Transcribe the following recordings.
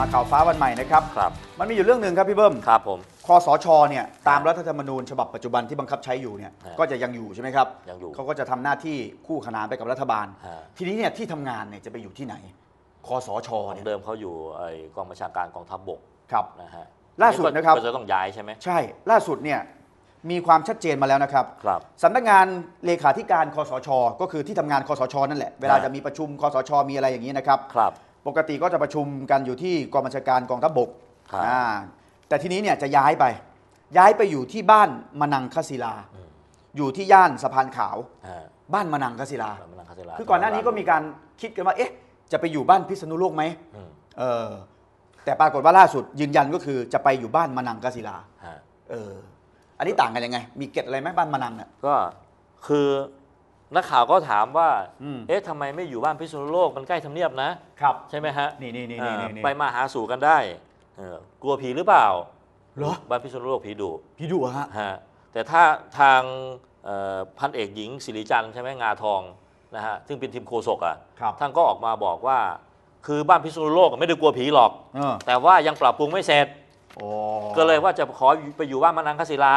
มาข่าวฟ้าวันใหม่นะครับ ครับ มันมีอยู่เรื่องหนึ่งครับพี่เบิ้มครับผม คอสชเนี่ยตามรัฐธรรมนูญฉบับปัจจุบันที่บังคับใช้อยู่เนี่ยฮะก็จะยังอยู่ใช่ไหมครับยังอยู่เขาก็จะทำหน้าที่คู่ขนานไปกับรัฐบาล ฮะ ทีนี้เนี่ยที่ทำงานเนี่ยจะไปอยู่ที่ไหนคอสชของเนี่ยเดิมเขาอยู่ไอ้กองบัญชาการกองทัพบกครับ นะฮะล่าสุดนะครับ ก็จะต้องย้ายใช่ไหมใช่ล่าสุดเนี่ยมีความชัดเจนมาแล้วนะครับ ครับ สำนักงานเลขาธิการคอสช ก็คือที่ทำงานคอสช นั่นแหละ เวลาฮะ จะมีประชุมคอสช มีอะไรอย่างนี้นะครับ ครับ ปกติก็จะประชุมกันอยู่ที่กองบัญชาการกองทัพบกครับอ่าแต่ทีนี้เนี่ยจะย้ายไป ย้ายไปอยู่ที่บ้านมะนังคศิลา อืม อยู่ที่ย่านสะพานขาวฮะบ้านมะนังคศิลามนังคศิลาคือก่อนหน้านี้ก็มีการคิดกันว่าเอ๊ะจะไปอยู่บ้านพิษณุโลกไหมอืมเออแต่ปรากฏว่าล่าสุดยืนยันก็คือจะไปอยู่บ้านมะนังคศิลาฮะ เอออันนี้ต่างกันยังไง มีเกร็ดอะไรไหมบ้านมะนังเนี่ย ก็คือ นักข่าวก็ถามว่า อืม เอ๊ะทำไมไม่อยู่บ้านพิษณุโลกมันใกล้ทำเนียบนะ ครับ ใช่ไหมฮะนี่นี่นี่อ่านี่นี่ ไปมาหาสู่กันได้เออกลัวผีหรือเปล่าเหรอ บ้านพิษณุโลกผีดุพี่ดูอะฮะ ฮะแต่ถ้าทางเอ่อพันเอกหญิงสิริจันทร์ใช่ไหมงาทองนะฮะซึ่งเป็นทีมโฆษกอะครับ ท่านก็ออกมาบอกว่า คือบ้านพิษณุโลกไม่ได้กลัวผีหรอก เออแต่ว่ายังปรับปรุงไม่เสร็จ โอ้ก็เลยว่าจะขอไปอยู่บ้านมานังคศิลา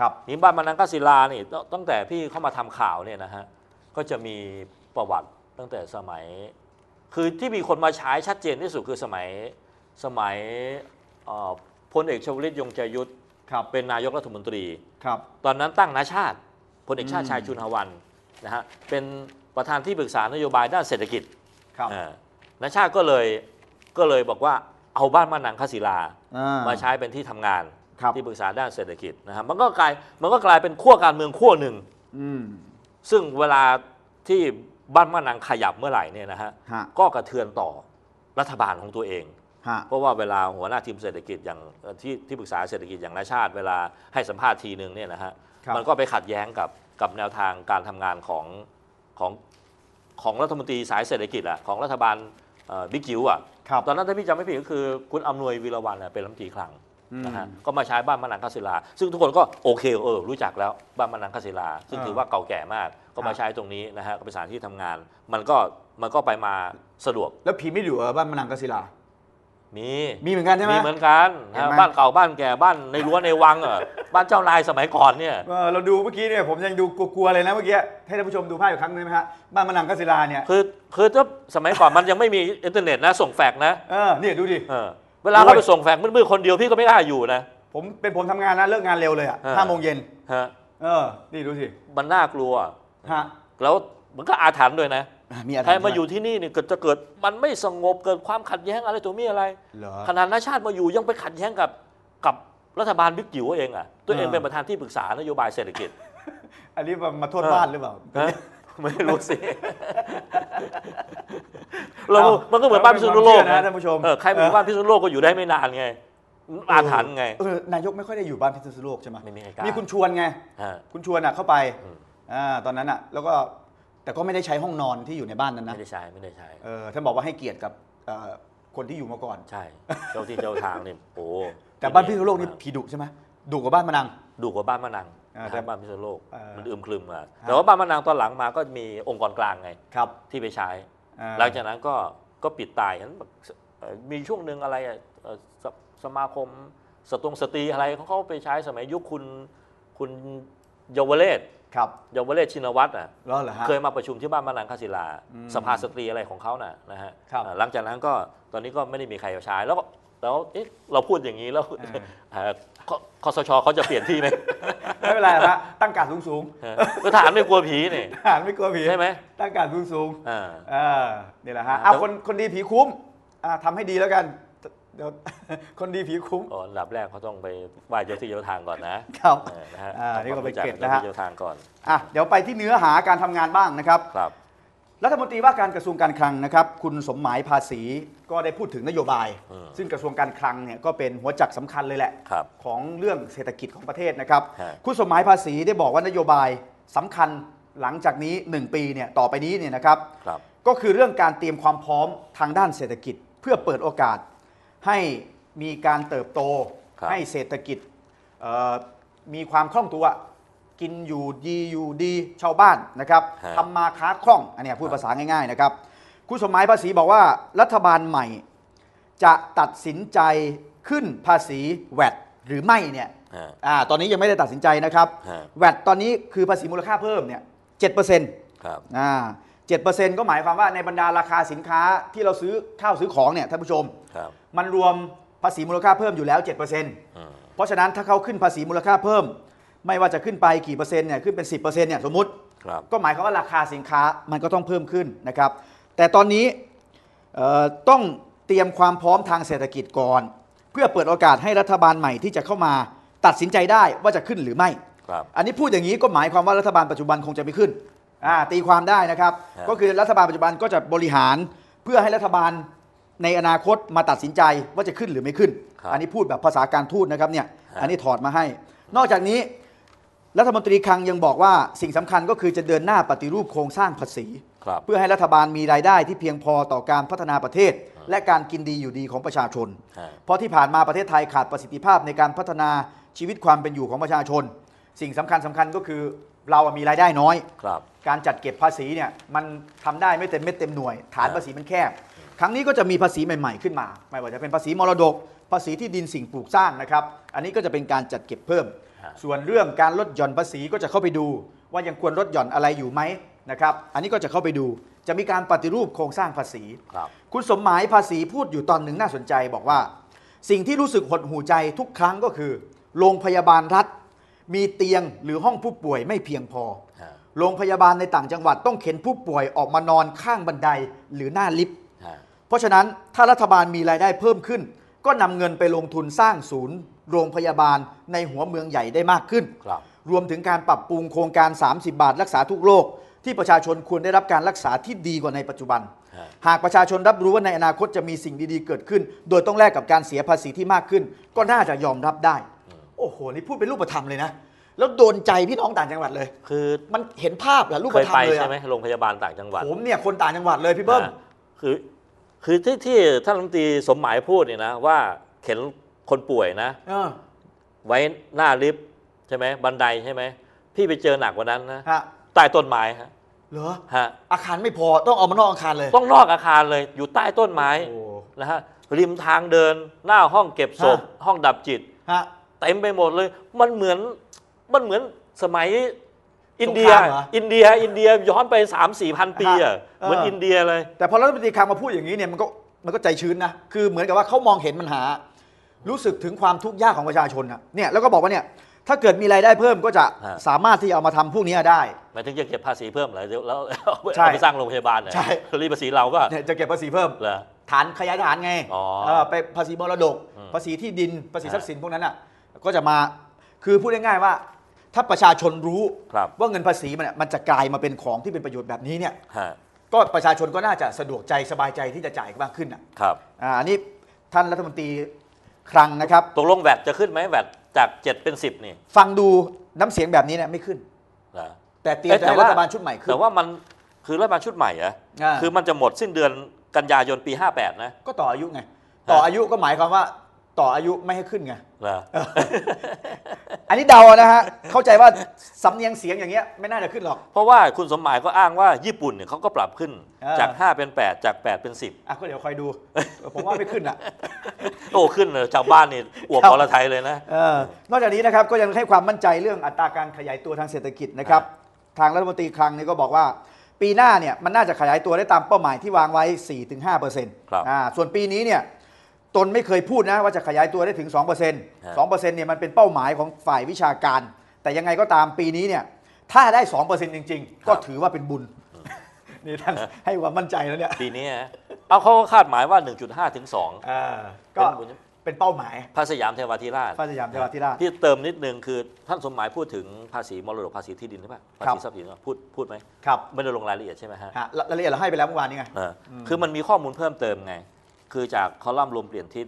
ครับนี่บ้านมานังคศิลานี่ตตั้งแต่พี่เข้ามาทำข่าวเนี่ยนะฮะก็จะมีประวัติตั้งแต่สมัย คือที่มีคนมาใช้ชัดเจนที่สุดคือสมัยสมัยเอ่อพลเอกชวลิตยงใจยุทธครับเป็นนายกรัฐมนตรี ครับ ตอนนั้นตั้งนาชาติพลเอกชาติอืม ชายชุนหวันนะฮะเป็นประธานที่ปรึกษานโยบายด้านเศรษฐกิจครับอ่านาชาติก็เลยก็เลยบอกว่าเอาบ้านมานังคศิลา อ่มาใช้เป็นที่ทำงาน ครับที่ปรึกษาด้านเศรษฐกิจนะครับมันก็กลายมันก็กลายเป็นขั้วการเมืองขั้วหนึ่ง อืม ซึ่งเวลาที่บ้านมานังขยับเมื่อไหร่เนี่ยนะฮะฮะ ก็กระเทือนต่อรัฐบาลของตัวเอง ฮะ เพราะว่าเวลาหัวหน้าทีมเศรษฐกิจอย่างเอ่อที่ที่ปรึกษาเศรษฐกิจอย่างนาชาติเวลาให้สัมภาษณ์ทีหนึ่งเนี่ยนะฮะครับ มันก็ไปขัดแย้งกับกับแนวทางการทำงานของของของรัฐมนตรีสายเศรษฐกิจอะของรัฐบาลเอ่อบิ๊กจิ๋วอะครับ ตอนนั้นถ้าพี่จำไม่ผิดก็คือคุณอำนวยวีรวันอะเป็นรัฐมนตรีคลังอืม นะฮะก็มาใช้บ้านมะนังคศิลา ซึ่งทุกคนก็โอเคเออรู้จักแล้วบ้านมะนังคศิลา ซึ่งอ่าถือว่าเก่าแก่มากก็ครัมาบใช้ตรงนี้นะฮะก็เป็นสถานที่ทำงาน มันก็มันก็ไปมาสะดวกแล้วผีไม่อยู่เหรอบ้านมะนังกศิลา มีมีเหมือนกันใช่ไหมมีเหมือนกันเห็นไหมนะบ้านเก่าบ้านแก่บ้านในรั้วในวังเออบ้านเจ้านายสมัยก่อนเนี่ย เออเราดูเมื่อกี้เนี่ยผมยังดูกลัวๆเลยนะเมื่อกี้ให้ท่านผู้ชมดูภาพอีกครั้งหนึงไหมฮะบ้านมะนังกศิลาเนี่ยคือคือถ้าสมัยก่อนมันยังไม่มีอินเทอร์เน็ตนะส่งแฟกซ์นะ เออเนี่ยดูดิเออ เวลาโอ้ยเขาไปส่งแฟกซ์มืดๆคนเดียวพี่ก็ไม่กล้าอยู่นะ ผมเป็นผมทำงานนะเลิกงานเร็วเลยอะเออห้าโมงเย็นฮะเออ นี่ดูสิมันน่ากลัว ฮะแล้วมันก็อาถรรพ์ด้วยนะอะมีอะไรใครมาอยู่ที่นี่เนี่ยเกิดจะเกิดมันไม่สงบเกิดความขัดแย้งอะไรตัวมีอะไร เหรอ ขนาดนาชาติมาอยู่ยังไปขัดแย้งกับกับรัฐบาลบิ๊กจิ๋วเองอะตัวเองเออ เป็นประธานที่ปรึกษานโยบายเศรษฐกิจ อันนี้มามาโทษเออบ้านหรือเปล่า ฮะ ไม่รู้สิ เรา มันก็เหมือนบ้านพิษณุโลกนะท่านผู้ชมเออใครมาอยู่บ้านพิษณุโลกก็อยู่ได้ไม่นานไงอาถรรพ์ไงเออนายกไม่ค่อยได้อยู่บ้านพิษณุโลกใช่ไหมไม่มีใครกล้ามีคุณชวนไงฮะคุณชวนอะเข้าไปอืมอ่าตอนนั้นอะ แล้วก็แต่ก็ไม่ได้ใช้ห้องนอนที่อยู่ในบ้านนั้นนะ ไม่ได้ใช้ ไม่ได้ใช้เออท่านบอกว่าให้เกียรติกับเอ่อคนที่อยู่มาก่อน ใช่ เจ้าที่เจ้าทางนี่โอ้แต่บ้านพิษณุโลกนี่ผีดุใช่ไหมดุกว่าบ้านมะนังดูกว่าบ้านมะนัง อ่านะแต่ฮะบ้านพิษณุโลกเออมันอึมครึมอะแต่ว่าบ้านมะนังตอนหลังมาก็มีองค์กรกลางไงครับที่ไปใช้ อ่าหลังจากนั้นก็ก็ปิดตายเห็นแบบเอ่อมีช่วงหนึ่งอะไรอะเอ่อสสมาคมสตรงสตรีอะไรเขาเขาไปใช้สมัยยุคคุณคุณเยาวเลศครับเยาวเลศชินวัตรอะแล้วเหรอฮะ เคยมาประชุมที่บ้านมะนังคศิลา อืมสภาสตรีอะไรของเขาน่ะนะฮะครับ อ่าหลังจากนั้นก็ตอนนี้ก็ไม่ได้มีใครใช้แล้วก็ แล้วเอ๊ะเราพูดอย่างนี้แล้วเออเอ่อคคสชเขาจะเปลี่ยนที่ไหมไม่เป็นไรฮะตั้งการสูงสูงเออก็ถามไม่กลัวผีนี่ๆทหารไม่กลัวผีใช่ไหมตั้งการสูงสูงอ่า ๆเออนี่แหละฮะอ่าเอาแต่ คนคนดีผีคุ้มอ่าทำให้ดีแล้วกันเดี๋ยว คนดีผีคุ้ม อ๋ออันดับแรกเขาต้องไปไหว้เจ้าที่เจ้าทางก่อนนะครับเออนะฮะอ่านี่ก็เป็นทำความรู้จัเกร็ดบนะฮะเจ้าที่เจ้าทางก่อนอะเดี๋ยวไปที่เนื้อหาการทำงานบ้างนะครับ ครับ รัฐมนตรีว่าการกระทรวงการคลังนะครับ คุณสมหมายภาษีก็ได้พูดถึงนโยบาย อืมซึ่งกระทรวงการคลังเนี่ยก็เป็นหัวจักสำคัญเลยแหละ ครับของเรื่องเศรษฐกิจของประเทศนะครับ ฮะ คุณสมหมายภาษีได้บอกว่านโยบายสำคัญหลังจากนี้ 1 ปีเนี่ยต่อไปนี้เนี่ยนะครับ ครับ ก็คือเรื่องการเตรียมความพร้อมทางด้านเศรษฐกิจ เพื่อเปิดโอกาสให้มีการเติบโต ครับให้เศรษฐกิจเอ่อมีความคล่องตัว กินอยู่ดีอยู่ดีชาวบ้านนะครับฮะ ทำมาค้าคล่องอันเนี้ยพูดภาษาง่ายๆนะครับคุณสมหมายภาษีบอกว่ารัฐบาลใหม่ จะตัดสินใจขึ้นภาษีแวดหรือไม่เนี่ยฮะ อ่าตอนนี้ยังไม่ได้ตัดสินใจนะครับฮะ แวดตอนนี้คือภาษีมูลค่าเพิ่มเนี่ยเจ็ดเปอร์เซ็นต์ ครับ อ่าเจ็ดเปอร์เซ็นต์ก็หมายความว่าในบรรดาราคาสินค้าที่เราซื้อข้าวซื้อของเนี่ยท่านผู้ชม ครับ มันรวมภาษีมูลค่าเพิ่มอยู่แล้ว 7%เอืมพราะฉะนั้นถ้าเขาขึ้นภาษีมูลค่าเพิ่ม ไม่ว่าจะขึ้นไปกี่เปอร์เซ็นต์เนี่ยขึ้นเป็น 10%เนี่ยสมมติครับก็หมายความว่าราคาสินค้ามันก็ต้องเพิ่มขึ้นนะครับ แต่ตอนนี้เอ่อต้องเตรียมความพร้อมทางเศรษฐกิจก่อน เพื่อเปิดโอกาสให้รัฐบาลใหม่ที่จะเข้ามาตัดสินใจได้ว่าจะขึ้นหรือไม่ครับอันนี้พูดอย่างนี้ก็หมายความว่ารัฐบาลปัจจุบันคงจะไม่ขึ้นอ่าตีความได้นะครับครับ ก็คือรัฐบาลปัจจุบันก็จะบริหารเพื่อให้รัฐบาลในอนาคตมาตัดสินใจว่าจะขึ้นหรือไม่ขึ้นครับอันนี้พูดแบบภาษาการทูตนะครับเนี่ยครับอันนี้ถอดมาให้ นอกจากนี้ รัฐมนตรีคลังยังบอกว่าสิ่งสำคัญก็คือจะเดินหน้าปฏิรูปโครงสร้างภาษีครับเพื่อให้รัฐบาลมีรายได้ที่เพียงพอต่อการพัฒนาประเทศ และการกินดีอยู่ดีของประชาชนฮะเพราะที่ผ่านมาประเทศไทยขาดประสิทธิภาพในการพัฒนาชีวิตความเป็นอยู่ของประชาชน สิ่งสำคัญสำคัญก็คือเราอะมีรายได้น้อยครับการจัดเก็บภาษีเนี่ยมันทำได้ไม่เต็มเม็ดเต็มหน่วย ฐานครับภาษีมันแคบ ครั้งนี้ก็จะมีภาษีใหม่ๆขึ้นมา ไม่ว่าจะเป็นภาษีมรดก ภาษีที่ดินสิ่งปลูกสร้างนะครับ อันนี้ก็จะเป็นการจัดเก็บเพิ่มฮะ ส่วนเรื่องการลดหย่อนภาษีก็จะเข้าไปดู ว่ายังควรลดหย่อนอะไรอยู่ไหมนะครับ อันนี้ก็จะเข้าไปดู จะมีการปฏิรูปโครงสร้างภาษีครับคุณสมหมายภาษีพูดอยู่ตอนหนึ่งน่าสนใจบอกว่า สิ่งที่รู้สึกหดหูใจทุกครั้งก็คือ โรงพยาบาลรัฐ มีเตียงหรือห้องผู้ป่วยไม่เพียงพอฮะโรงพยาบาลในต่างจังหวัดต้องเข็นผู้ป่วยออกมานอนข้างบันไดหรือหน้าลิฟต์ฮะเพราะฉะนั้นถ้ารัฐบาลมีรายได้เพิ่มขึ้น ก็นำเงินไปลงทุนสร้างศูนย์ โรงพยาบาลในหัวเมืองใหญ่ได้มากขึ้นครับรวมถึงการปรับปรุงโครงการ 30 บาทรักษาทุกโรคที่ประชาชนควรได้รับการรักษาที่ดีกว่าในปัจจุบันฮะหากประชาชนรับรู้ว่าในอนาคตจะมีสิ่งดีๆเกิดขึ้น โดยต้องแลกกับการเสียภาษีที่มากขึ้น ก็น่าจะยอมรับได้ โอ้โห นี่พูดเป็นรูปธรรมเลยนะ แล้วโดนใจพี่น้องต่างจังหวัดเลย คือมันเห็นภาพเหรอรูปเคยธรรไปมเลยใช่อะไหมโรงพยาบาลต่างจังหวัด ผมเนี่ยคนต่างจังหวัดเลยพี่เบิ้มนะคือ คือที่ที่ท่านรัฐมนตรีสมหมายพูดเนี่ยนะว่าเข็น คนป่วยนะเออไว้หน้าลิฟต์ใช่ไหมบันไดใช่ไหมพี่ไปเจอหนักกว่านั้นนะฮะใต้ต้นไม้ฮะเหรอฮะอาคารไม่พอต้องเอามานอกอาคารเลยต้องนอกอาคารเลยอยู่ใต้ต้นไม้โอ้ นะฮะริมทางเดินหน้าห้องเก็บศพฮะ ห้องดับจิตฮะ เต็มไปหมดเลย มันเหมือนมันเหมือนสมัยอินเดีย สงครามเหรออินเดียอินเดียย้อนไป3 4พันปีอะฮะเหมือนเอออิอินเดียเลย แต่พอรัฐมนตรีคลังมาพูดอย่างนี้เนี่ยมันก็มันก็ใจชื้นนะ คือเหมือนกับว่าเขามองเห็นปัญหา รู้สึกถึงความทุกข์ยากของประชาชนนะเนี่ยแล้วก็บอกว่าเนี่ยถ้าเกิดมีรายได้เพิ่มก็จะฮะ สามารถที่จะเอามาทำพวกนี้ได้ หมายถึงจะเก็บภาษีเพิ่มเหรอเดี๋ยวแล้วเอาไปใช่เอาไปสร้างโรงพยาบาลเหรอใช่ รีบภาษีเราก็เนี่ยจะเก็บภาษีเพิ่ม เหรอ ฐานขยายฐานไงอ๋อเออไปภาษีมรดก อืมภาษีที่ดิน ภาษีฮะทรัพย์สินพวกนั้นอะ ก็จะมา คือพูดง่ายๆว่า ถ้าประชาชนรู้ครับ ว่าเงินภาษีมันเนี่ยมันจะกลายมาเป็นของที่เป็นประโยชน์แบบนี้เนี่ย ฮะก็ประชาชนก็น่าจะสะดวกใจสบายใจที่จะจ่ายมากขึ้นอะครับ อ่าอันนี้ท่านรัฐมนตรี คลังนะครับ ตกลงแวดจะขึ้นไหมแวดจาก 7 เป็น 10นี่ฟังดูน้ำเสียงแบบนี้เนี่ยไม่ขึ้นเหรอแต่เตรียมจะให้รัฐบาลชุดใหม่ขึ้น แต่ว่ามันคือรัฐบาลชุดใหม่เหรอะอ่า คือมันจะหมดสิ้นเดือนกันยายนปี 58 นะ ก็ต่ออายุไง ต่ออายุก็หมายความว่า ต่ออายุไม่ให้ขึ้นไง เหรอ อันนี้เดานะฮะ เข้าใจว่าสำเนียงเสียงอย่างเงี้ยไม่น่าจะขึ้นหรอก เพราะว่าคุณสมหมายก็อ้างว่าญี่ปุ่นเนี่ยเขาก็ปรับขึ้นเออ จาก 5 เป็น 8 จาก 8 เป็น 10 อะก็เดี๋ยวคอยดู ผมว่าไม่ขึ้นอะโตขึ้นเลยชาวบ้านนี่อวบครับ อรไทยเลยนะ เออนอกจากนี้นะครับก็ยังให้ความมั่นใจเรื่องอัตราการขยายตัวทางเศรษฐกิจนะครับ ทางรัฐมนตรีคลังเนี่ยก็บอกว่า ปีหน้าเนี่ยมันน่าจะขยายตัวได้ตามเป้าหมายที่วางไว้ 4-5%ครับ อ่าส่วนปีนี้เนี่ย ตนไม่เคยพูดนะว่าจะขยายตัวได้ถึง 2% 2%เนี่ยมันเป็นเป้าหมายของฝ่ายวิชาการ แต่ยังไงก็ตามปีนี้เนี่ยถ้าได้ 2%จริง ๆ ก็ถือว่าเป็นบุญ นี่ท่านให้ความมั่นใจแล้วเนี่ยปีนี้ฮะเอาเขาก็คาดหมายว่า 1.5 ถึง2อ่าก็เป็นเป้าหมายพระสยามเทวาธิราชพระสยามเทวาธิราชที่เติมนิดนึงคือท่านสมหมายพูดถึงภาษีมรดกภาษีที่ดินใช่ปะภาครับษีทรัพย์สินพูดพูดไหมครับไม่ได้ลงรายละเอียดใช่ไหมฮะฮะรายละเอียดเราให้ไปแล้วเมื่อวานนี้ไงเอออคือมันมีข้อมูลเพิ่มเติมไง คือจากคอลัมน์รวมเปลี่ยนทิศ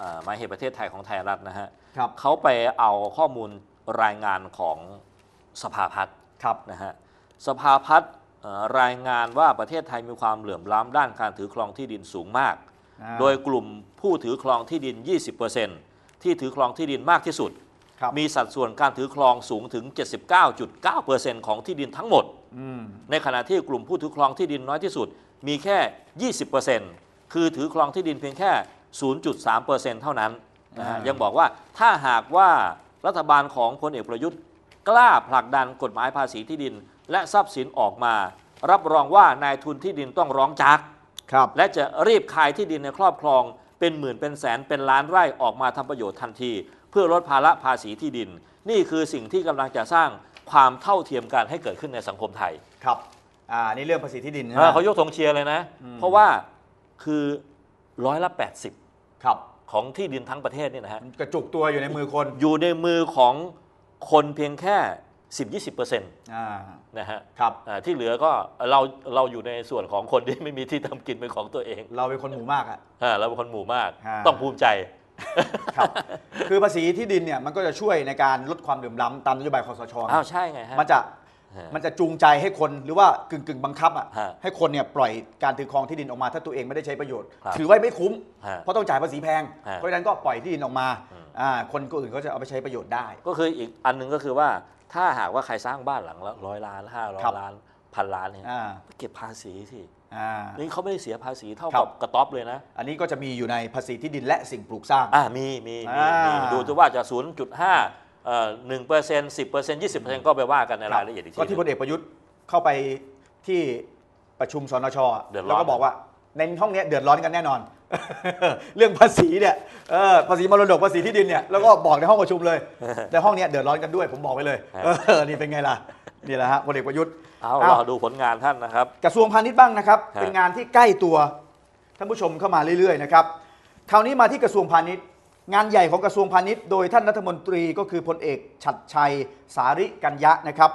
อ่าหมายเหตุประเทศไทยของไทยรัฐนะฮะครับเขาไปเอาข้อมูลรายงานของสภาพัฒน์ครับนะฮะสภาพัฒน์เอ่อรายงานว่าประเทศไทยมีความเหลื่อมล้ำด้านการถือครองที่ดินสูงมากอ่าโดยกลุ่มผู้ถือครองที่ดิน 20%ที่ถือครองที่ดินมากที่สุดครับมีสัดส่วนการถือครองสูงถึง 79.9%ของที่ดินทั้งหมดอืมในขณะที่กลุ่มผู้ถือครองที่ดินน้อยที่สุด มีแค่ 20% คือถือครองที่ดินเพียงแค่ 0.3%เท่านั้นนะฮะอ่ายัยังบอกว่าถ้าหากว่ารัฐบาลของพลเอกประยุทธ์ กล้าผลักดันกฎหมายภาษีที่ดิน และทรัพย์สินออกมา รับรองว่านายทุนที่ดินต้องร้องจักครับและจะรีบขายที่ดินในครอบครอง เป็นหมื่นเป็นแสนเป็นล้านไร่ออกมาทำประโยชน์ทันที เพื่อลดภาระภาษีที่ดิน นี่คือสิ่งที่กำลังจะสร้างความเท่าเทียมกันให้เกิดขึ้นในสังคมไทยครับอ่านี่เรื่องภาษีที่ดินนะเออเขายกธงเชียร์เลยนะอืมเพราะว่า คือร้อยละ 80 ครับ ของที่ดินทั้งประเทศเนี่ยนะฮะกระจุกตัวอยู่ในมือคนอยู่ในมือของคนเพียงแค่ 10-20%นอ่าะฮะครับอ่าที่เหลือก็เราเราอยู่ในส่วนของคนที่ไม่มีที่ทำกินเป็นของตัวเอง เราเป็นคนหมู่มากอะอ่าเราเป็นคนหมู่มากอ่าต้องภูมิใจครับคือภาษีที่ดินเนี่ยมันก็จะช่วยในการลดความเหลื่อมล้ำตามนโยบายคอสชอ้าวใช่ไงฮะมันจะฮะ มันจะจูงใจให้คนหรือว่ากึ่งกึ่งๆบังคับอะฮะให้คนเนี่ยปล่อยการถือครองที่ดินออกมา ถ้าตัวเองไม่ได้ใช้ประโยชน์ครับถือไว้ไม่คุ้มฮะเพราะต้องจ่ายภาษีแพงฮะเพราะฉะนั้นก็ปล่อยที่ดินออกมาอืมอ่าคนก็อื่นก็จะเอาไปใช้ประโยชน์ได้ ก็คืออีกอันหนึงก็คือว่าถ้าหากว่าใครสร้างบ้านหลังละร้อยล้านห้าร้อยครับล้านพันล้านเนี่ยอ่าเก็บภาษีที่อ่านี่เขาไม่ได้เสียภาษีเท่าครักับบกระต๊อบเลยนะ อันนี้ก็จะมีอยู่ในภาษีที่ดินและสิ่งปลูกสร้าง อ่ามีมีมีอ่ามีมีดูจะว่าจะ 0.5เอ่อ หนึ่งเปอร์เซ็นต์สิบเปอร์เซ็นต์ยี่สิบเปอร์เซ็นต์ก็ไปว่ากันในรายละเอียดอีกทีก็ที่พลเอกประยุทธ์เข้าไปที่ประชุมสนชอะเดือดร้อนแล้วก็บอกว่าในห้องเนี้ยเดือดร้อนกันแน่นอน เรื่องภาษีเนี่ยเออภาษีมรดกภาษีที่ดินเนี่ยแล้วก็บอกในห้องประชุมเลยในห้องเนี้ยเดือดร้อนกันด้วยผมบอกไปเลยเออนี่เป็นไงล่ะนี่แหละฮะพลเอกประยุทธ์เอาอ้าวรอดูผลงานท่านนะครับ กระทรวงพาณิชย์บ้างนะครับฮะเป็นงานที่ใกล้ตัวท่านผู้ชมเข้ามาเรื่อยๆนะครับคราวนี้มาที่กระทรวงพาณิชย์ งานใหญ่ของกระทรวงพาณิชย์โดยท่านรัฐมนตรีก็คือพลเอกฉัดชัย สาริกัญญะนะครับ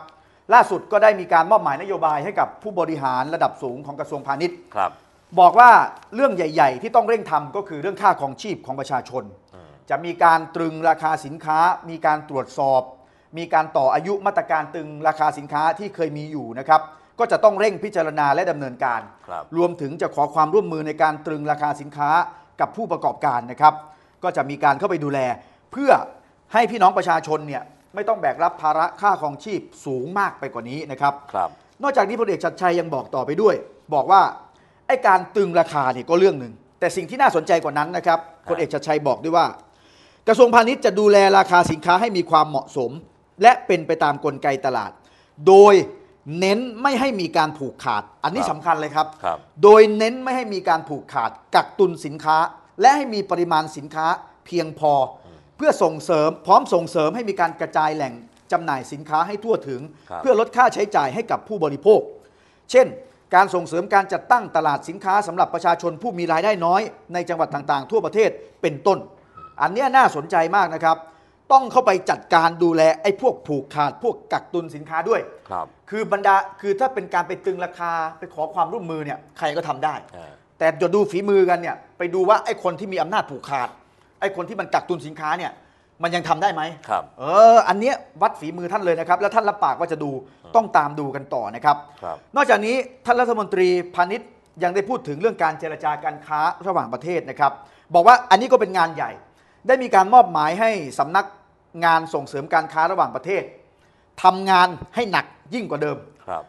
ล่าสุดก็ได้มีการมอบหมายนโยบายให้กับผู้บริหารระดับสูงของกระทรวงพาณิชย์ครับ บอกว่าเรื่องใหญ่ ๆ ที่ต้องเร่งทำก็คือเรื่องค่าของชีพของประชาชนอืมจะมีการตรึงราคาสินค้า มีการตรวจสอบ มีการต่ออายุมาตรการตรึงราคาสินค้าที่เคยมีอยู่นะครับก็จะต้องเร่งพิจารณาและดำเนินการครับรวมถึงจะขอความร่วมมือในการตรึงราคาสินค้ากับผู้ประกอบการนะครับ ก็จะมีการเข้าไปดูแล เพื่อให้พี่น้องประชาชนเนี่ยไม่ต้องแบกรับภาระค่าครองชีพสูงมากไปกว่านี้นะครับครับ นอกจากนี้พลเอกชัดชัยยังบอกต่อไปด้วย บอกว่าไอ้การตรึงราคาเนี่ยก็เรื่องหนึ่งแต่สิ่งที่น่าสนใจกว่านั้นนะครับพลเอกชัดชัยบอกด้วยว่า กระทรวงพาณิชย์จะดูแลราคาสินค้าให้มีความเหมาะสม และเป็นไปตามกลไกตลาด โดยเน้นไม่ให้มีการผูกขาด อันนี้ครับสำคัญเลยครับครับโดยเน้นไม่ให้มีการผูกขาดกักตุนสินค้า และให้มีปริมาณสินค้าเพียงพอ เพื่อส่งเสริมพร้อมส่งเสริมให้มีการกระจายแหล่งจำหน่ายสินค้าให้ทั่วถึงครับเพื่อลดค่าใช้จ่ายให้กับผู้บริโภค เช่น การส่งเสริมการจัดตั้งตลาดสินค้าสำหรับประชาชนผู้มีรายได้น้อย ในจังหวัดต่างๆ ทั่วประเทศเป็นต้น อันเนี้ยน่าสนใจมากนะครับ ต้องเข้าไปจัดการดูแลไอ้พวกผูกขาดพวกกักตุนสินค้าด้วยครับคือบรรดาคือถ้าเป็นการไปตึงราคาไปขอความร่วมมือเนี่ยใครก็ทำได้อ่า แต่จะดูฝีมือกันเนี่ยไปดูว่าไอ้คนที่มีอำนาจผูกขาด ไอ้คนที่มันกักตุนสินค้าเนี่ยมันยังทำได้ไหมครับเออ อันเนี้ยวัดฝีมือท่านเลยนะครับ แล้วท่านรับปากว่าจะดูต้องตามดูกันต่อนะครับ ครับ นอกจากนี้ท่านรัฐมนตรีพาณิชย์ยังได้พูดถึงเรื่องการเจรจาการค้าระหว่างประเทศนะครับ บอกว่าอันนี้ก็เป็นงานใหญ่ ได้มีการมอบหมายให้สำนักงานส่งเสริมการค้าระหว่างประเทศทำงานให้หนักยิ่งกว่าเดิม ครับ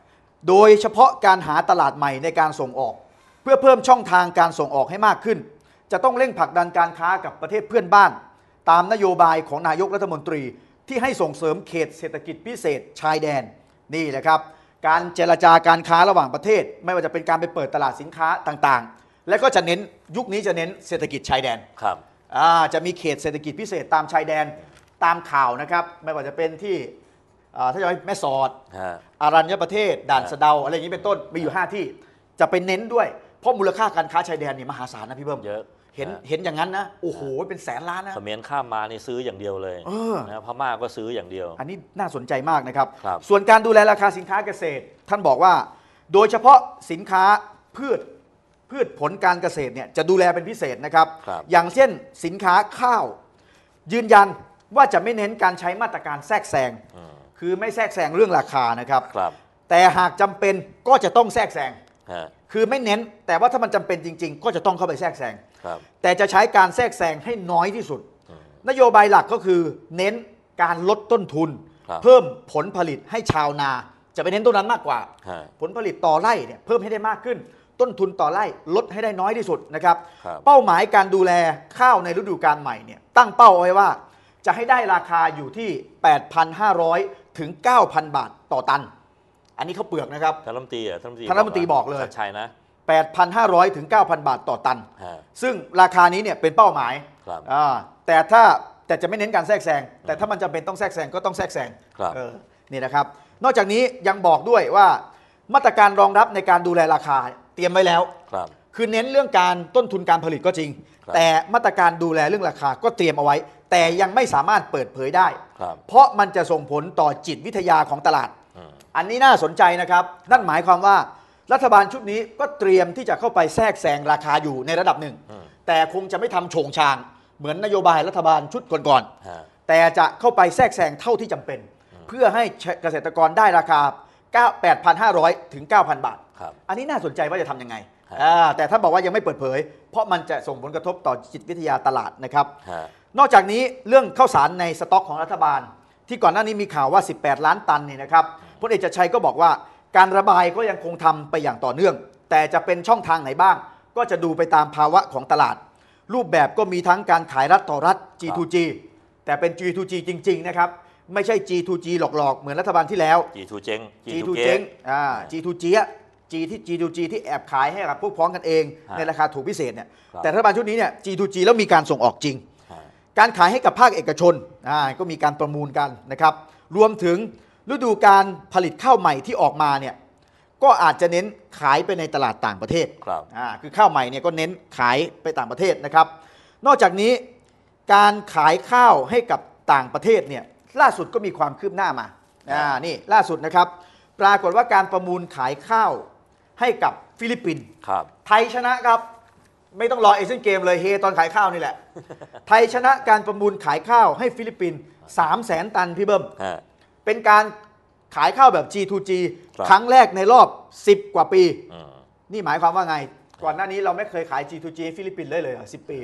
โดยเฉพาะการหาตลาดใหม่ในการส่งออกเพื่อเพิ่มช่องทางการส่งออกให้มากขึ้น จะต้องเร่งผลักดันการค้ากับประเทศเพื่อนบ้าน ตามนโยบายของนายกรัฐมนตรีที่ให้ส่งเสริมเขตเศรษฐกิจพิเศษชายแดนนี่แหละครับ การเจรจาการค้าระหว่างประเทศ ไม่ว่าจะเป็นการไปเปิดตลาดสินค้าต่างๆ และก็จะเน้นยุคนี้จะเน้นเศรษฐกิจชายแดนครับอ่าจะมีเขตเศรษฐกิจพิเศษตามชายแดนตามข่าวนะครับ ไม่ว่าจะเป็นที่อ่าถ้าจะไปแม่สอดฮะอารัญญประเทศด่านสะเดาอะไรอย่างนี้เป็นต้นมีอยู่ 5 ที่จะไปเน้นด้วยเพ ราะมูลค่าการค้าชายแดนเนี่ยมหาศาลนะพี่เบิ้มเยอะ เห็นฮะเห็นอย่างนั้นนะโอ้โหเป็นแสนล้านนะเขมรข้ามมานี่ซื้ออย่างเดียวเลยเออ นะพม่าก็ซื้ออย่างเดียว อันนี้น่าสนใจมากนะครับ ครับ ส่วนการดูแลราคาสินค้าเกษตร ท่านบอกว่า โดยเฉพาะสินค้าพืชพืชผลการเกษตรเนี่ยจะดูแลเป็นพิเศษนะครับ ครับ อย่างเช่นสินค้าข้าว ยืนยันว่าจะไม่เน้นการใช้มาตรการแทรกแซง อืมคือไม่แทรกแซงเรื่องราคานะครับ ครับแต่หากจำเป็นก็จะต้องแทรกแซงฮะ คือไม่เน้นแต่ว่าถ้ามันจำเป็นจริง ๆ ก็จะต้องเข้าไปแทรกแซงครับแต่จะใช้การแทรกแซงให้น้อยที่สุด อืม นโยบายหลักก็คือเน้นการลดต้นทุน ครับ เพิ่มผลผลิตให้ชาวนา จะไปเน้นตรงนั้นมากกว่า ฮะ ผลผลิตต่อไร่เนี่ยเพิ่มให้ได้มากขึ้น ต้นทุนต่อไร่ลดให้ได้น้อยที่สุดนะครับ ครับ เป้าหมายการดูแลข้าวในฤดูกาลใหม่เนี่ยตั้งเป้าเอาไว้ว่า จะให้ได้ราคาอยู่ที่ 8,500 ถึง 9,000 บาทต่อตัน อันนี้เขาวเปลือกนะครับท่านรัฐมนตรีอะท่านรัฐมนตรีท่านรัฐมนตรีบอกเลยชัดชัยนะ 8,500 ถึง 9,000 บาทต่อตันฮะซึ่งราคานี้เนี่ยเป็นเป้าหมายครับอ่าแต่ถ้าแต่จะไม่เน้นการแทรกแซง แต่ถ้ามันจำเป็นต้องแทรกแซงก็ต้องแทรกแซงครับเออนี่นะครับ นอกจากนี้ยังบอกด้วยว่ามาตรการรองรับในการดูแลราคาเตรียมไว้แล้วครับคือเน้นเรื่องการต้นทุนการผลิตก็จริงครับแต่มาตรการดูแลเรื่องราคาก็เตรียมเอาไว้ แต่ยังไม่สามารถเปิดเผยได้ครับเพราะมันจะส่งผลต่อจิตวิทยาของตลาด อืมอันนี้น่าสนใจนะครับ นั่นหมายความว่ารัฐบาลชุดนี้ก็เตรียมที่จะเข้าไปแทรกแซงราคาอยู่ในระดับหนึ่งอืมแต่คงจะไม่ทำโฉงชาง เหมือนนโยบายรัฐบาลชุดก่อนฮะๆแต่จะเข้าไปแทรกแซงเท่าที่จำเป็น เพื่อให้เกษตรกรได้ราคา 8,500 ถึง 9,000 บาทครับอันนี้น่าสนใจว่าจะทำยังไงครับอ่าแต่ท่านบอกว่ายังไม่เปิดเผย เพราะมันจะส่งผลกระทบต่อจิตวิทยาตลาดนะครับฮะนอกจากนี้เรื่องข้าวสารในสต็อกของรัฐบาล ที่ก่อนหน้านี้มีข่าวว่า 18 ล้านตันนี่นะครับ พลเอกชัดชัยก็บอกว่า การระบายก็ยังคงทำไปอย่างต่อเนื่อง แต่จะเป็นช่องทางไหนบ้าง ก็จะดูไปตามภาวะของตลาด รูปแบบก็มีทั้งการขายรัฐต่อรัฐ G2G แต่เป็น G2G จริง ๆ นะครับ ไม่ใช่ G2G หลอกๆ เหมือนรัฐบาลที่แล้วจีทูเจ๊ง G2 เจ๊งอ่า G2G อะ G ที่ G2G ที่แอบขายให้กับพวกพ้องกันเองฮะในราคาถูกพิเศษเนี่ยครับแต่รัฐบาลชุดนี้เนี่ย G2G แล้วมีการส่งออกจริงฮะการขายให้กับภาคเอกชนอ่าก็มีการประมูลกันนะครับ รวมถึง ฤดูการผลิตข้าวใหม่ที่ออกมาเนี่ยก็อาจจะเน้นขายไปในตลาดต่างประเทศครับอ่าคือข้าวใหม่เนี่ยก็เน้นขายไปต่างประเทศนะครับ นอกจากนี้การขายข้าวให้กับต่างประเทศเนี่ยล่าสุดก็มีความคืบหน้ามาอ่านี่ล่าสุดนะครับ ปรากฏว่าการประมูลขายข้าวให้กับฟิลิปปินส์ครับ ไทยชนะครับ ไม่ต้องรอเอเชียนเกมเลยเฮตอนขายข้าวนี่แหละ ไทยชนะการประมูลขายข้าวให้ฟิลิปปินส์3 0 0แสนตันพี่เบิ้มฮะ เป็นการขายข้าวแบบ G2G ครับ ครั้งแรกในรอบ 10 กว่าปี อืมนี่หมายความว่าไง ก่อนหน้านี้เราไม่เคยขาย G2G ให้ฟิลิปปินส์เลยเลยเหรอ10ปี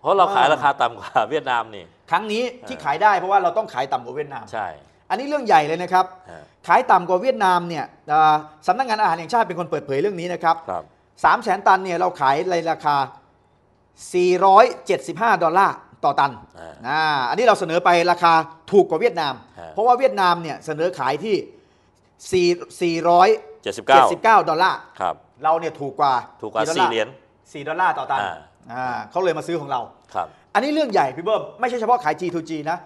เพราะเราขายอ่าราคาต่ำกว่าเวียดนามนี่ ครั้งนี้ที่ขายได้เพราะว่าเราต้องขายต่ำกว่าเวียดนาม ใช่อันนี้เรื่องใหญ่เลยนะครับ ฮะขายต่ำกว่าเวียดนามเนี่ยอ่าสำนักงานอาหารแห่งชาติเป็นคนเปิดเผยเรื่องนี้นะครับครับ3 0 0แสนตันเนี่ยเราขายในราคา 475 ดอลลาร์ ต่อตันอ่าอ่าอันนี้เราเสนอไปราคาถูกกว่าเวียดนามฮะเพราะว่าเวียดนามเนี่ยเสนอขายที่4เจ็ดสิบเก้า479 ดอลลาร์ครับเราเนี่ยถูกกว่าถูกกว่าดอลสี่ลาร์เหรียญ4ดอลลาร์ต่อตันอ่าอ่าเขาเลยมาซื้อของเราครับ อันนี้เรื่องใหญ่พี่เบิ้มไม่ใช่เฉพาะขาย G2G นะ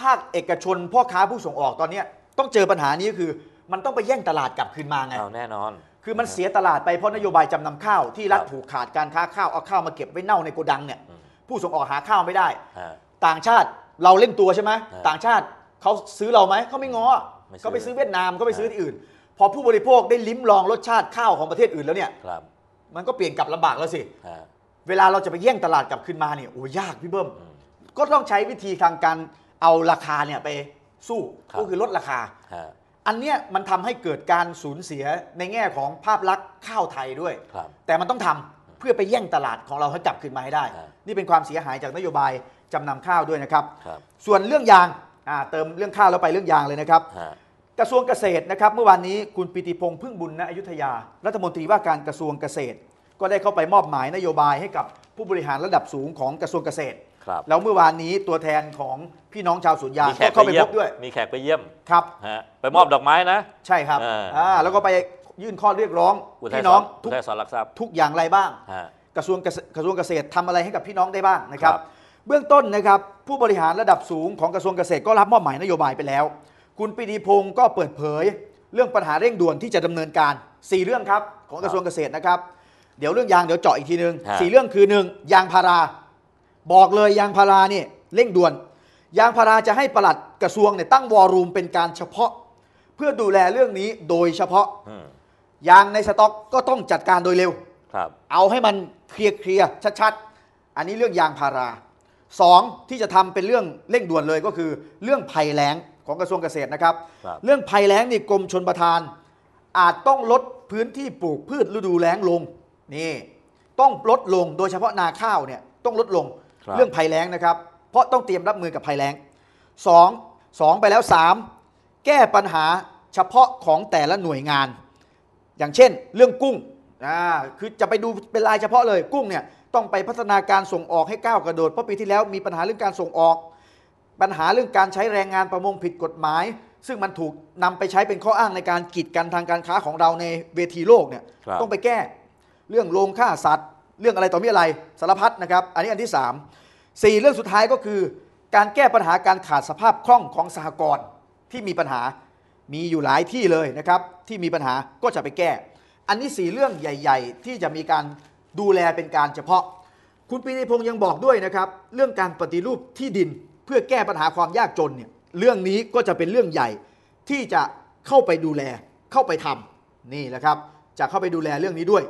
ภาคเอกชนพ่อค้าผู้ส่งออกตอนเนี้ยต้องเจอปัญหานี้ก็คือ มันต้องไปแย่งตลาดกลับคืนมาไงเอาแน่นอนคือมันเสียตลาดไปเพราะนโยบายจำนำข้าวที่รัฐครับผูกขาดการค้าข้าวเอาข้าวมาเก็บไว้เน่าในโกดังเนี่ยอืม ผู้ส่งออกหาข้าวไม่ได้ฮะต่างชาติเราเล่นตัวใช่ไหมอ่าต่างชาติเขาซื้อเราไหมเขาไม่ง้อไม่ซื้อเขาไปซื้อเวียดนามเขาไปซื้อที่อื่น พอผู้บริโภคได้ลิ้มลองรสชาติข้าวของประเทศอื่นแล้วเนี่ยครับมันก็เปลี่ยนกลับลำบากแล้วสิฮะเวลาเราจะไปแย่งตลาดกลับคืนมาเนี่ยโอ้ยากพี่เบิ้มอืมก็ต้องใช้วิธีทางการเอาราคาเนี่ยไปสู้ครับก็คือลดราคาฮะอันเนี้ยมันทำให้เกิดการสูญเสียในแง่ของภาพลักษณ์ข้าวไทยด้วยครับแต่มันต้องทำ เพื่อไปแย่งตลาดของเราให้กลับคืนมาให้ได้ครับนี่เป็นความเสียหายจากนโยบายจำนำข้าวด้วยนะครับครับส่วนเรื่องยางอ่าเติมเรื่องข้าวแล้วไปเรื่องยางเลยนะครับฮะกระทรวงเกษตรนะครับ เมื่อวานนี้คุณปิติพงษ์พึ่งบุญณอยุธยา รัฐมนตรีว่าการกระทรวงเกษตร ก็ได้เข้าไปมอบหมายนโยบายให้กับผู้บริหารระดับสูงของกระทรวงเกษตรครับแล้วเมื่อวานนี้ตัวแทนของพี่น้องชาวสวนยางมีแขก็กเข้าไปไปเยี่พยมบด้วย มีแขกไปเยี่ยมครับฮะไปมอบดอกไม้นะ ใช่ครับเอออ่าแล้วก็ไป ยื่นข้อเรียกร้องอุทัยพี่น้องสทุกอุทัยสอนรักทรัพย์ทุกอย่างไรบ้าง ฮะ กระทรวงเกษกระทรวงเกษตรทำอะไรให้กับพี่น้องได้บ้างนะครับ ครับ เบื้องต้นนะครับผู้บริหารระดับสูงของกระทรวงเกษตรก็รับมอบหมายนโยบายไปแล้ว คุณปรีดีพงศ์ก็เปิดเผย เรื่องปัญหาเร่งด่วนที่จะดำเนินการ 4 เรื่องครับของกระทรวงเกษตรนะครับ เดี๋ยวเรื่องยางเดี๋ยวเจาะอีกทีนึงฮะ สี่เรื่องคือหนึ่งยางพารา บอกเลยยางพารานี่เร่งด่วน ยางพาราจะให้ปลัดกระทรวงเนี่ยตั้งวอรูมเป็นการเฉพาะ เพื่อดูแลเรื่องนี้โดยเฉพาะ อืม ยางในสต็อกก็ต้องจัดการโดยเร็ว ครับ เอาให้มันเคลียร์เคลียร์ชัดๆ อันนี้เรื่องยางพาราสองที่จะทำเป็นเรื่องเร่งด่วนเลยก็คือ เรื่องภัยแล้งของกระทรวงเกษตรนะครับ ครับเรื่องภัยแล้งนี่กรมชนประทาน อาจต้องลดพื้นที่ปลูกพืชฤดูแล้งลงนี่ต้องลดลงโดยเฉพาะนาข้าวเนี่ยต้องลดลงครับ เรื่องภัยแล้งนะครับ เพราะต้องเตรียมรับมือกับภัยแล้งสองสองไปแล้วสามแก้ปัญหาเฉพาะของแต่ละหน่วยงาน อย่างเช่น เรื่องกุ้งอ่าคือจะไปดูเป็นรายเฉพาะเลยกุ้งเนี่ยต้องไปพัฒนาการส่งออกให้ก้าวกระโดดเพราะปีที่แล้วมีปัญหาเรื่องการส่งออก ปัญหาเรื่องการใช้แรงงานประมงผิดกฎหมาย ซึ่งมันถูกนำไปใช้เป็นข้ออ้างในการกีดกันทางการค้าของเราในเวทีโลกเนี่ยครับต้องไปแก้ เรื่องโรงฆ่าสัตว์ เรื่องอะไรต่อมีอะไรสารพัดนะครับ อันนี้อันที่ 3 4 เรื่องสุดท้ายก็คือ การแก้ปัญหาการขาดสภาพคล่องของสหกรณ์ที่มีปัญหา มีอยู่หลายที่เลยนะครับที่มีปัญหาก็จะไปแก้ อันนี้สี่เรื่องใหญ่ ๆ ที่จะมีการดูแลเป็นการเฉพาะ คุณปีนิพงษ์ยังบอกด้วยนะครับเรื่องการปฏิรูปที่ดินเพื่อแก้ปัญหาความยากจนเนี่ยเรื่องนี้ก็จะเป็นเรื่องใหญ่ที่จะเข้าไปดูแลเข้าไปทำนี่แหละครับจะเข้าไปดูแลเรื่องนี้ด้วย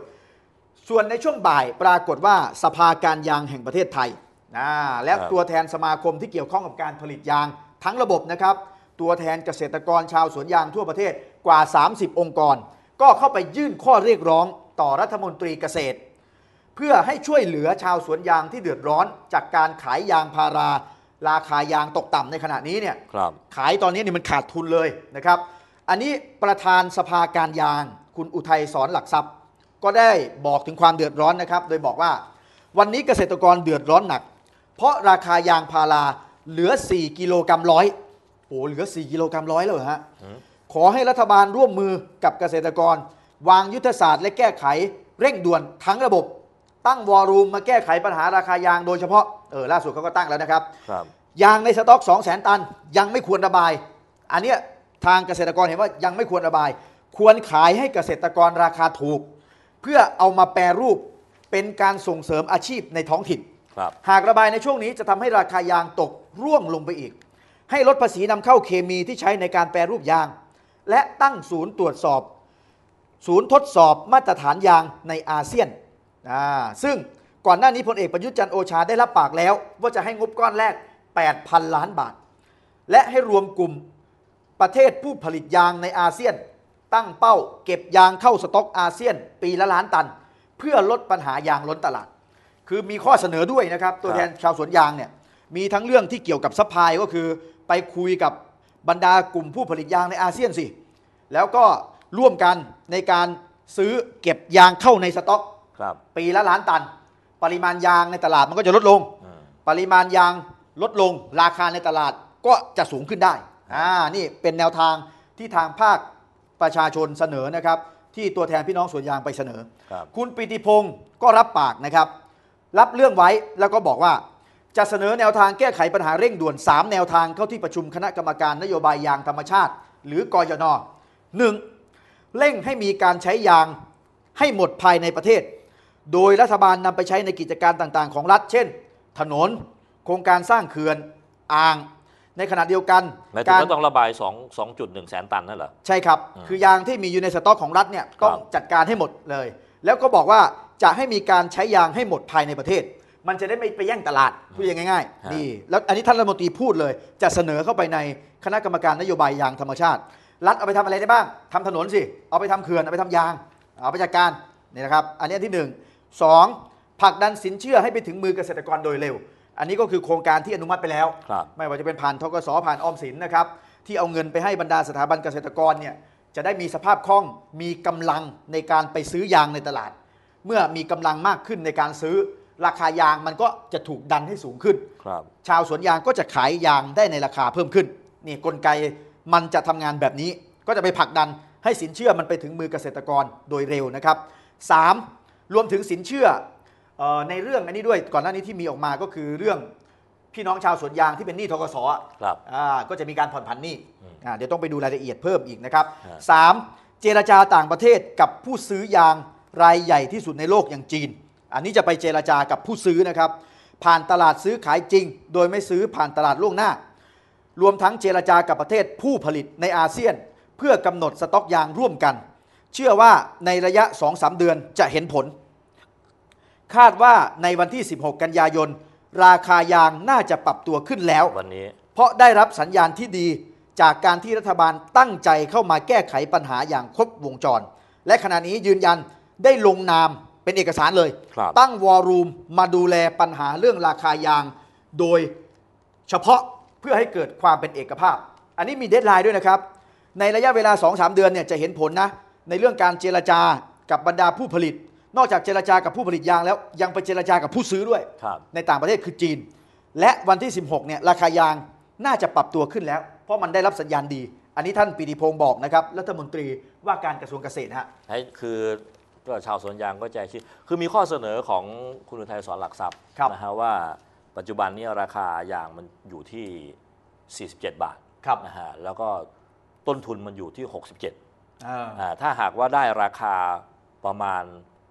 ส่วนในช่วงบ่ายปรากฏว่าสภาการยางแห่งประเทศไทยนะและตัวแทนสมาคมที่เกี่ยวข้องกับการผลิตยางทั้งระบบนะครับ ตัวแทนเกษตรกรชาวสวนยางทั่วประเทศกว่า 30 องค์กร ก็เข้าไปยื่นข้อเรียกร้องต่อรัฐมนตรีเกษตร เพื่อให้ช่วยเหลือชาวสวนยางที่เดือดร้อน จากการขายยางพารา ราคายางตกต่ำในขณะนี้เนี่ยครับขายตอนนี้นี่มันขาดทุนเลยนะครับ อันนี้ประธานสภาการยางคุณอุทัยสอนหลักทรัพย์ ก็ได้บอกถึงความเดือดร้อนนะครับ โดยบอกว่า วันนี้เกษตรกรเดือดร้อนหนัก เพราะราคายางพาราเหลือ 4 กิโลกรัมร้อย โอ้เหลือ 4 กิโลกรัมร้อยแล้วเหรอฮะ ขอให้รัฐบาลร่วมมือกับเกษตรกร วางยุทธศาสตร์และแก้ไขเร่งด่วนทั้งระบบ ตั้งวอรูมมาแก้ไขปัญหาราคายางโดยเฉพาะเออล่าสุดเขาก็ตั้งแล้วนะครับครับ ยางในสต็อก 2 0 0แสนตัน ยังไม่ควรระบาย อันเนี้ยทางเกษตรกรเห็นว่ายังไม่ควรระบาย ควรขายให้เกษตรกรราคาถูก เพื่อเอามาแปรรูปเป็นการส่งเสริมอาชีพในท้องถิ่น ครับ หากระบายในช่วงนี้จะทำให้ราคายางตกร่วงลงไปอีก ให้ลดภาษีนำเข้าเคมีที่ใช้ในการแปรรูปยาง และตั้งศูนย์ตรวจสอบ ศูนย์ทดสอบมาตรฐานยางในอาเซียน ซึ่งก่อนหน้านี้พลเอกประยุทธ์จันโอชาได้รับปากแล้ว ว่าจะให้งบก้อนแรก 8,000 ล้านบาท และให้รวมกลุ่มประเทศผู้ผลิตยางในอาเซียน ตั้งเป้าเก็บยางเข้าสต็อกอาเซียน ปีละล้านตัน เพื่อลดปัญหายางล้นตลาด คือมีข้อเสนอด้วยนะครับ ตัวแทนชาวสวนยางเนี่ยมีทั้งเรื่องที่เกี่ยวกับซัพพลายก็คือ ไปคุยกับบรรดากลุ่มผู้ผลิตยางในอาเซียนสิ แล้วก็ร่วมกันในการซื้อเก็บยางเข้าในสต็อก ครับ ปีละล้านตัน ปริมาณยางในตลาดมันก็จะลดลง อืม ปริมาณยางลดลง ราคาในตลาดก็จะสูงขึ้นได้ อ่า นี่เป็นแนวทางที่ทางภาคประชาชนเสนอนะครับ ที่ตัวแทนพี่น้องสวนยางไปเสนอ ครับ คุณปิติพงศ์ก็รับปากนะครับ รับเรื่องไว้แล้วก็บอกว่า จะเสนอแนวทางแก้ไขปัญหาเร่งด่วน 3 แนวทางเข้าที่ประชุมคณะกรรมการนโยบายยางธรรมชาติ หรือกยนหนึ่งเร่งให้มีการใช้ยางให้หมดภายในประเทศ โดยรัฐบาลนำไปใช้ในกิจการต่างๆ ของรัฐ เช่น ถนน โครงการสร้างเขื่อนอ่าง ในขณะเดียวกันหมายถึงว่าต้องระบาย2 2.1แสนตันนั่นเหรอใช่ครับอืมคือยางที่มีอยู่ในสต็อกของรัฐเนี่ยต้องครับจัดการให้หมดเลย แล้วก็บอกว่าจะให้มีการใช้ยางให้หมดภายในประเทศ มันจะได้ไม่ไปแย่งตลาดพูดง่ายๆนี่แล้วอันนี้ท่านรัฐมนตรีพูดเลย จะเสนอเข้าไปในคณะกรรมการนโยบายยางธรรมชาติ รัฐเอาไปทำอะไรได้บ้างทำถนนสิ เอาไปทำเขื่อน เอาไปทำยาง เอาไปจัดการนี่นะครับ อันนี้อันที่หนึ่งสองผลักดันสินเชื่อให้ไปถึงมือเกษตรกรโดยเร็ว อันนี้ก็คือโครงการที่อนุมัติไปแล้วครับไม่ว่าจะเป็นผ่านทกสผ่านออมสินนะครับที่เอาเงินไปให้บรรดาสถาบันเกษตรกรเนี่ยจะได้มีสภาพคล่องมีกำลังในการไปซื้อยางในตลาด เมื่อมีกำลังมากขึ้นในการซื้อ ราคายางมันก็จะถูกดันให้สูงขึ้น ครับ ชาวสวนยางก็จะขายยางได้ในราคาเพิ่มขึ้น นี่กลไกมันจะทำงานแบบนี้ ก็จะไปผลักดันให้สินเชื่อมันไปถึงมือเกษตรกรโดยเร็วนะครับสามรวมถึงสินเชื่อเออในเรื่องอันนี้ด้วยก่อนหน้านี้ที่มีออกมาก็คือเรื่องพี่น้องชาวสวนยางที่เป็นหนี้ทกสอะครับอ่าก็จะมีการผ่อนผันหนี้อืมอ่าเดี๋ยวต้องไปดูรายละเอียดเพิ่มอีกนะครับฮะ สามเจรจาต่างประเทศกับผู้ซื้อยางรายใหญ่ที่สุดในโลกอย่างจีน อันนี้จะไปเจรจากับผู้ซื้อนะครับ ผ่านตลาดซื้อขายจริง โดยไม่ซื้อผ่านตลาดล่วงหน้า รวมทั้งเจรจากับประเทศผู้ผลิตในอาเซียน เพื่อกำหนดสต็อกยางร่วมกัน เชื่อว่าในระยะ 2-3 เดือนจะเห็นผล คาดว่าในวันที่ 16 กันยายน ราคายางน่าจะปรับตัวขึ้นแล้ววันนี้ เพราะได้รับสัญญาณที่ดีจากการที่รัฐบาลตั้งใจเข้ามาแก้ไขปัญหาอย่างครบวงจร และขณะนี้ยืนยันได้ลงนาม เป็นเอกสารเลย ครับตั้งวอรูมมาดูแลปัญหาเรื่องราคายาง โดยเฉพาะเพื่อให้เกิดความเป็นเอกภาพ อันนี้มีเดทไลน์ด้วยนะครับ ในระยะเวลา 2-3 เดือนเนี่ยจะเห็นผลนะ ในเรื่องการเจรจากับบรรดาผู้ผลิต นอกจากเจรจากับผู้ผลิตยางแล้วยังไปเจรจากับผู้ซื้อด้วย ครับ ในต่างประเทศคือจีน และวันที่ 16เนี่ยราคายางน่าจะปรับตัวขึ้นแล้ว เพราะมันได้รับสัญญาณดี อันนี้ท่านปีดีพงศ์บอกนะครับรัฐมนตรีว่าการกระทรวงเกษตรฮะ ให้คือ ก็ชาวสวนยางก็ใจชื้นคือมีข้อเสนอของคุณอุทัยสอนหลักทรัพย์ครับนะฮะว่าปัจจุบันนี้ราคายางมันอยู่ที่ 47 บาทครับ นะฮะแล้วก็ต้นทุนมันอยู่ที่ 67อ่าอ่าถ้าหากว่าได้ราคาประมาณ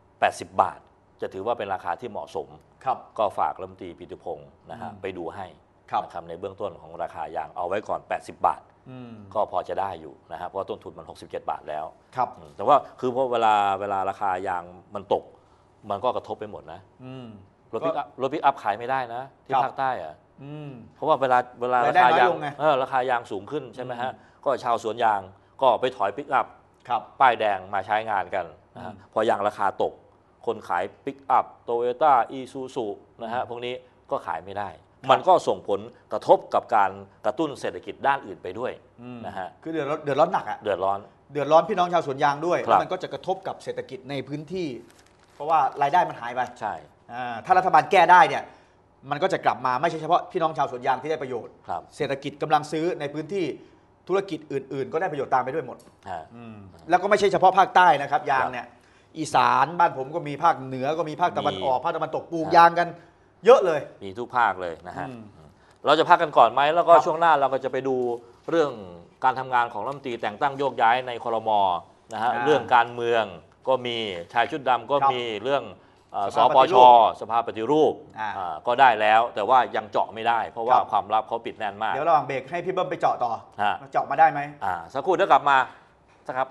80 บาท จะถือว่าเป็นราคาที่เหมาะสม ครับ ก็ฝากรัฐมนตรีปิตุพงศ์นะฮะอืม ไปดูให้ครับนะครับในเบื้องต้นของราคายางเอาไว้ก่อน 80 บาทอืม ก็พอจะได้อยู่นะฮะเพราะต้นทุนมัน 67 บาทแล้ว ครับอืมแต่ว่าคือพอเวลาเวลาราคายางมันตก มันก็กระทบไปหมดนะอืมรถพิกอัพรถพิกอัพขายไม่ได้นะ ที่ครับภาคใต้อะอืมเพราะว่าเวลาเวลารายได้ราคายางน้อยลงไงเออราคายางสูงขึ้นใช่ไหมฮะอืมก็ชาวสวนยางก็ไปถอยพิกอัพครับป้ายแดงมาใช้งานกันนะฮะอืมพอยางราคาตก คนขายปิกอัพโตโยต้าอีซูซูนะฮะพวกนี้ก็ขายไม่ได้ มันก็ส่งผลกระทบกับการกระตุ้นเศรษฐกิจด้านอื่นไปด้วยอืมนะฮะคือเดือดร้อนเดือดร้อนหนักอะเดือดร้อนเดือดร้อนพี่น้องชาวสวนยางด้วยครับแล้วมันก็จะกระทบกับเศรษฐกิจในพื้นที่ เพราะว่ารายได้มันหายไปใช่อ่าถ้ารัฐบาลแก้ได้เนี่ยมันก็จะกลับมาไม่ใช่เฉพาะพี่น้องชาวสวนยางที่ได้ประโยชน์ครับเศรษฐกิจกำลังซื้อในพื้นที่ธุรกิจอื่น ๆ ก็ได้ประโยชน์ตามไปด้วยหมดฮะแล้วก็ไม่ใช่เฉพาะภาคใต้นะครับ ยางครับเนี่ยอีสานบ้านผมก็มีภาคเหนือก็มีภาคตะวันออกมีภาคตะวันตกปลูกครับยางกัน เยอะเลย มีทุกภาคเลยนะฮะ อืม เราจะพักกันก่อนไหมแล้วก็ครับช่วงหน้าเราก็จะไปดูเรื่องการทำงานของรัฐมนตรีแต่งตั้งโยกย้ายในครมนะฮะอ่าเรื่องการเมืองก็มีชายชุดดำก็ครับมีเรื่องเอ่อสสภาปปฏิชรูปสภาปฏิรูปอ่า อ่าก็ได้แล้ว แต่ว่ายังเจาะไม่ได้ เพราะว่าครับความลับเขาปิดแน่นมาก เดี๋ยวระหว่างเบรกให้พี่เบิ้มไปเจาะต่อฮะ เจาะมาได้ไหม อ่าสักครู่เดี๋ยวกลับมาสักครับ